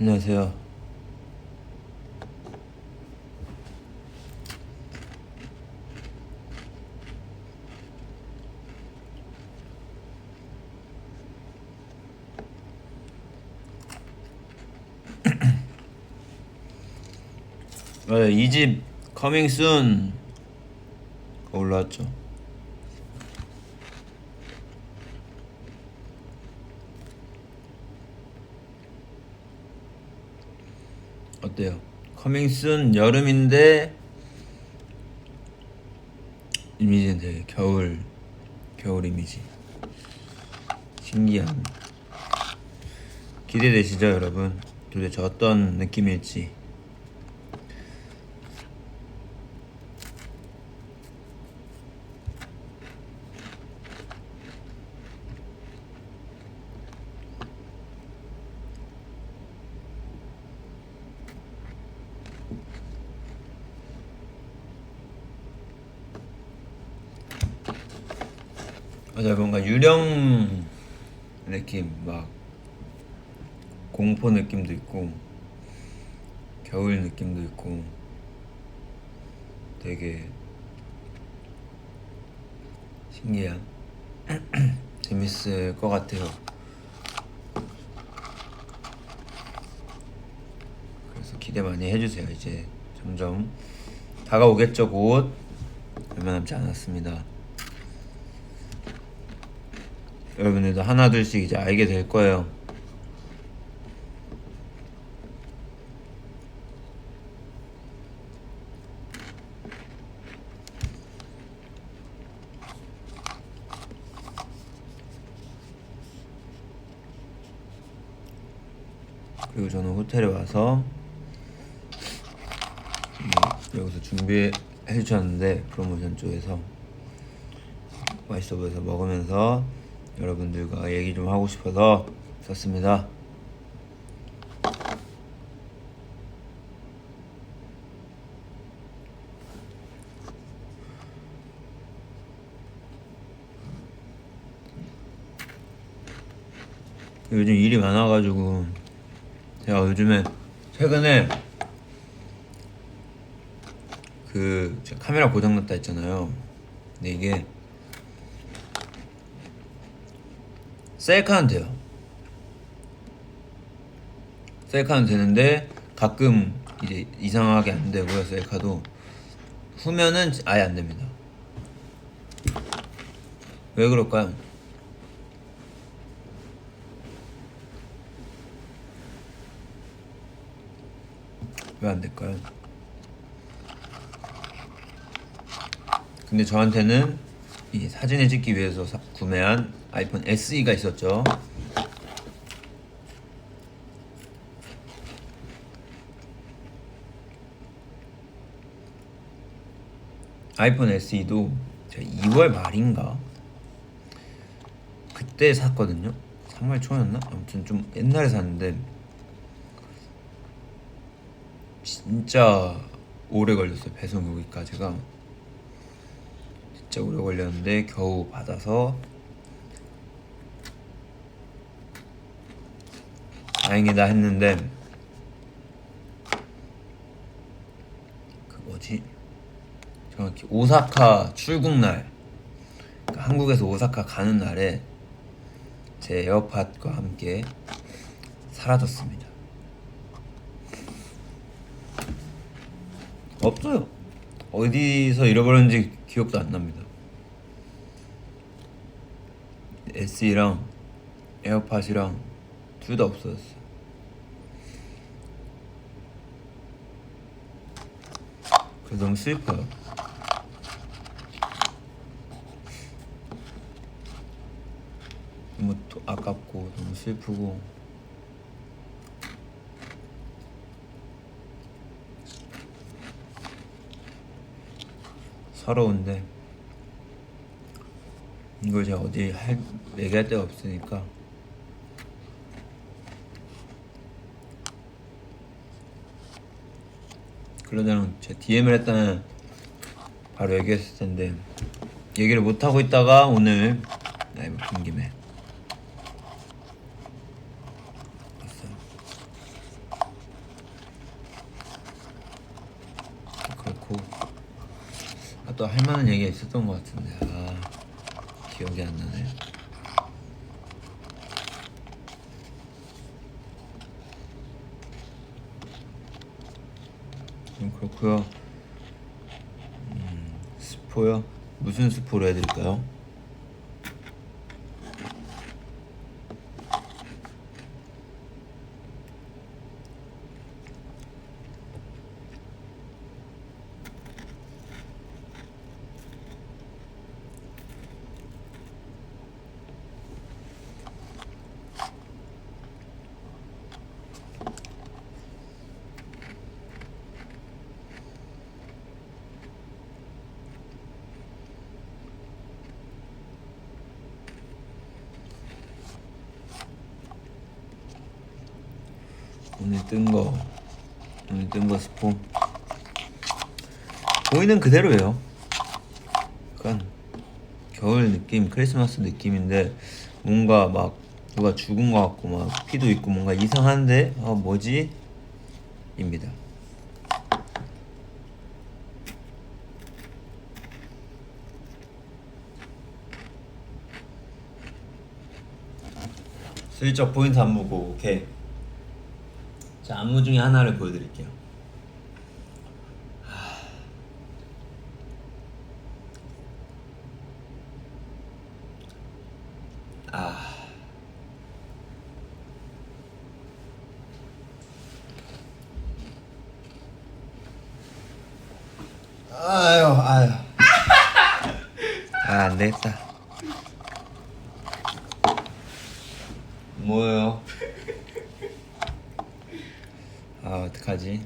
안녕하세요. 맞아 이집 커밍 순 올라왔죠. 어때요? 커밍 순 여름인데 이미지는 되게 겨울 겨울 이미지 신기한 기대되시죠 여러분? 도대체 어떤 느낌일지 유령 느낌 막 공포 느낌도 있고 겨울 느낌도 있고 되게 신기한 재밌을 것 같아요. 그래서 기대 많이 해주세요. 이제 점점 다가오겠죠 곧 얼마 남지 않았습니다. 여러분들도 하나 둘씩 이제 알게 될 거예요. 그리고 저는 호텔에 와서 음, 여기서 준비해 주셨는데 프로모션 쪽에서 맛있어 보여서 먹으면서 여러분들과 얘기 좀 하고 싶어서 썼습니다. 요즘 일이 많아가지고 제가 요즘에 최근에 그 카메라 고장났다 했잖아요. 근데 이게 셀카는 돼요. 셀카는 되는데 가끔 이제 이상하게 안 되고요. 셀카도 후면은 아예 안 됩니다. 왜 그럴까요? 왜 안 될까요? 근데 저한테는 이 사진을 찍기 위해서 사- 구매한 아이폰 SE가 있었죠. 아이폰 SE도 제가 2월 말인가 그때 샀거든요. 3월 초였나? 아무튼 좀 옛날에 샀는데 진짜 오래 걸렸어요. 배송 오기까지가 진짜 오래 걸렸는데 겨우 받아서 다행이다 했는데 그 뭐지 정확히 오사카 출국 날 그러니까 한국에서 오사카 가는 날에 제 에어팟과 함께 사라졌습니다. 없어요. 어디서 잃어버렸는지 기억도 안 납니다. SE랑 에어팟이랑 둘 다 없어졌어요. 그래서 너무 슬퍼요. 너무 또 아깝고 너무 슬프고 서러운데 이걸 제가 어디 할 얘기할 데가 없으니까 근로자랑 제 DM을 했다면 바로 얘기했을 텐데 얘기를 못 하고 있다가 오늘 나이브 킨 김에 그렇고 아, 또 할만한 얘기가 있었던 것 같은데 아 기억이 안 나네. 그렇고요. 음, 스포요? 무슨 스포로 해드릴까요? 오늘 뜬 거, 오늘 뜬거 스포. 보이는 그대로예요. 약간 겨울 느낌, 크리스마스 느낌인데 뭔가 막 누가 죽은 것 같고 막 피도 있고 뭔가 이상한데 아 뭐지? 입니다. 슬쩍 포인트 안 보고 오케이. 자 안무 중에 하나를 보여드릴게요. 아. 아유 아유. 아 안되겠다. 뭐예요? 아 어떡하지?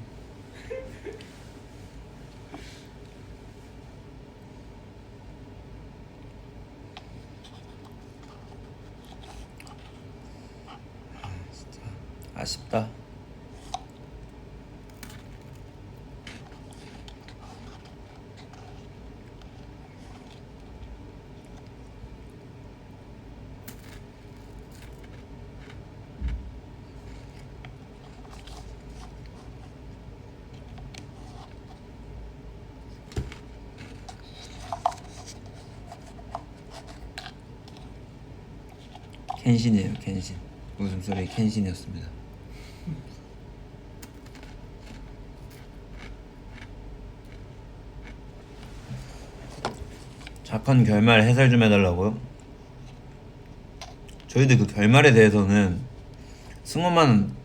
아 진짜 아쉽다. 켄신이에요 켄신 웃음소리 켄신이었습니다 작한 결말 해설 좀 해달라고요? 저희도 그 결말에 대해서는 승호만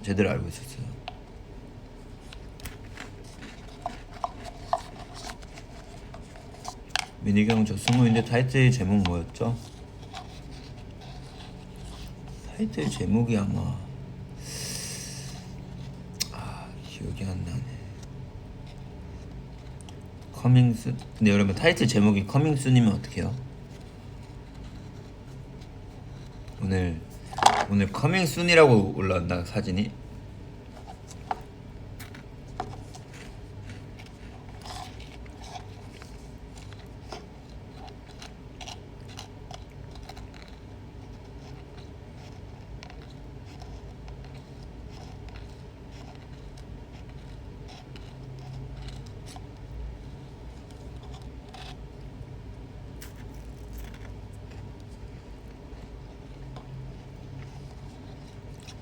제대로 알고 있었어요 민희경 저 승호인데 타이틀 제목 뭐였죠? 타이틀 제목이 아마 아 기억이 안 나네. 커밍순. 근데 여러분 타이틀 제목이 커밍순이면 어떡해요? 오늘 오늘 커밍순이라고 올라온다 사진이.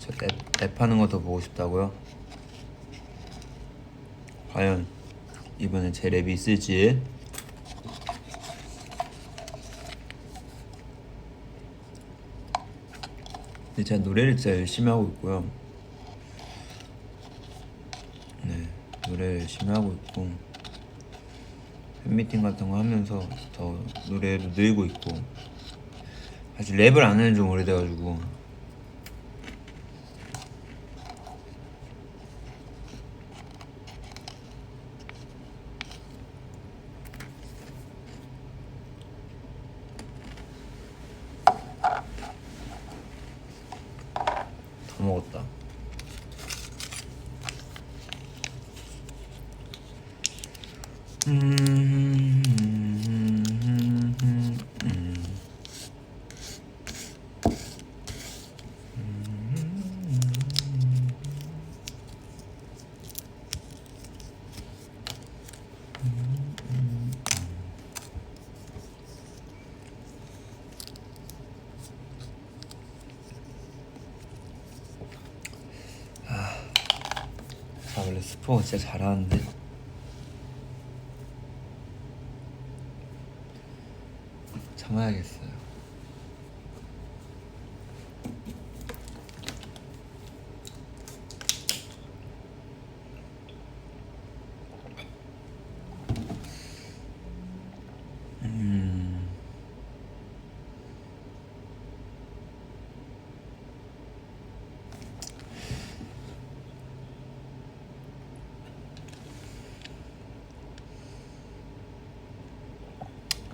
저 랩, 랩하는 거 더 보고 싶다고요? 과연 이번엔 제 랩이 있을지. 근데 제가 노래를 진짜 열심히 하고 있고요. 네 노래 열심히 하고 있고 팬미팅 같은 거 하면서 더 노래를 늘고 있고 사실 랩을 안 하는 지좀 오래돼가지고 다 먹었다. 음. 퍼가 진짜 잘하는데? 참아야겠어요. 음.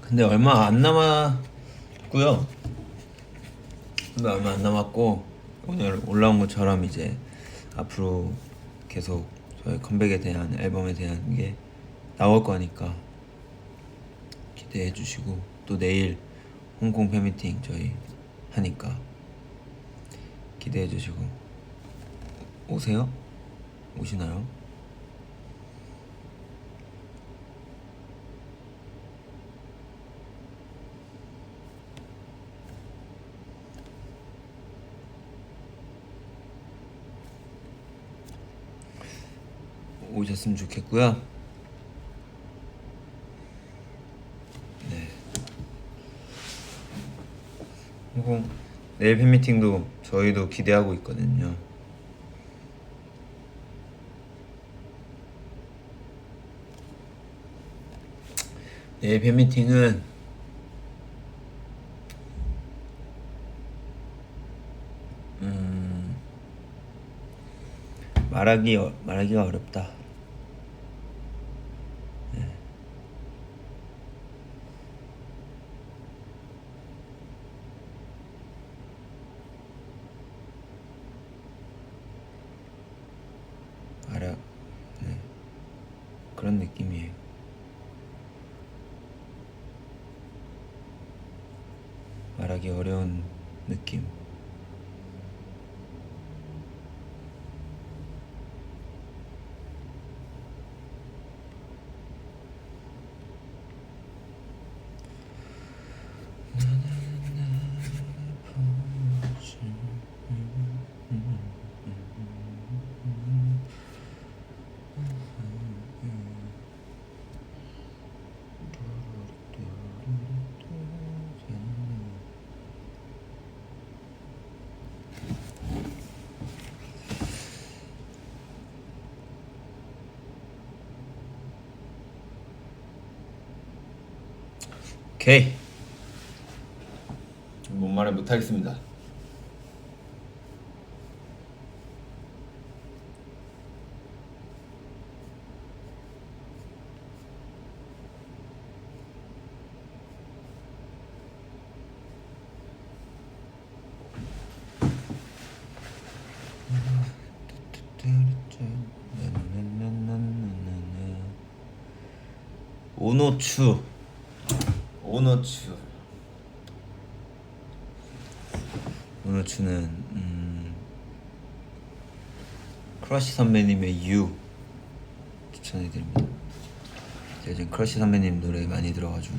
근데 얼마 안 남았고요. 근데 얼마 안 남았고 오늘 올라온 것처럼 이제 앞으로 계속 저희 컴백에 대한 앨범에 대한 게 나올 거니까 기대해 주시고 또 내일 홍콩 팬미팅 저희 하니까 기대해 주시고 오세요? 오시나요? 오셨으면 좋겠고요. 네. 홍콩 내일 팬미팅도 저희도 기대하고 있거든요. 내일 팬미팅은 음 말하기 어, 말하기가 어렵다. 알아, 네. 그런 느낌이에요. 말하기 어려운 느낌. 오케이. 뭔 말을 못 하겠습니다. 오노추 오노추 오노추는 음, 크러쉬 선배님의 유 추천해드립니다. 제가 크러쉬 선배님 노래 많이 들어가지고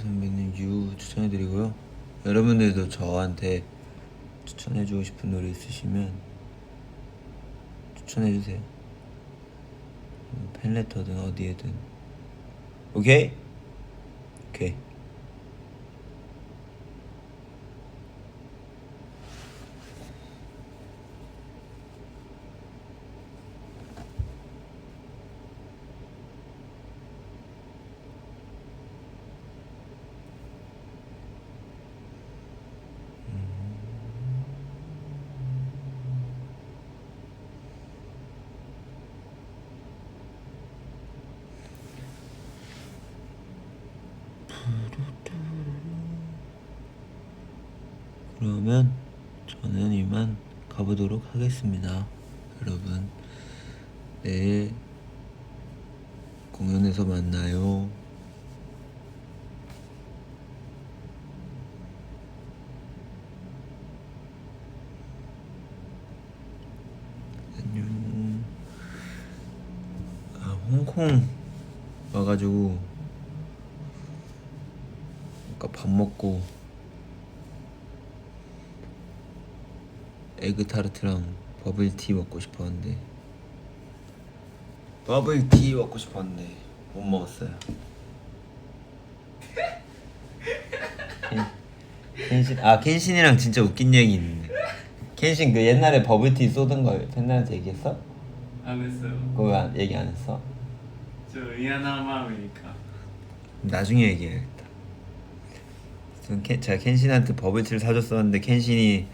선배님 유 추천해드리고요. 여러분들도 저한테 추천해주고 싶은 노래 있으시면 추천해주세요. 팬레터든 어디에든. 오케이? 오케이 그러면 저는 이만 가보도록 하겠습니다. 여러분, 내일 공연에서 만나요. 아, 홍콩 와가지고 아까 밥 먹고 에그 타르트랑 버블티 먹고 싶었는데 버블티 먹고 싶었는데 못 먹었어요. 켄- 켄신 아 켄신이랑 진짜 웃긴 얘기 있는데 켄신 그 옛날에 버블티 쏘던 거 팬들한테 얘기했어? 안 했어요. 그거 왜 안- 얘기 안 했어? 저 미안한 마음이니까. 나중에 얘기해야겠다. 전 켄, 제가 켄신한테 버블티를 사줬었는데 켄신이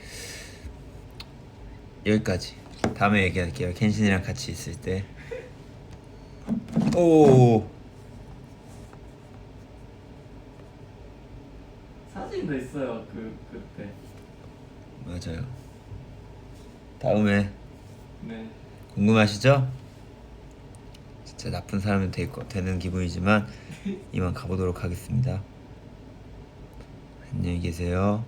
여기까지. 다음에 얘기할게요. 켄신이랑 같이 있을 때. 오. 사진도 있어요. 그 그때. 맞아요. 다음에 네. 궁금하시죠? 진짜 나쁜 사람이 될 거, 되는 기분이지만 이만 가보도록 하겠습니다. 안녕히 계세요.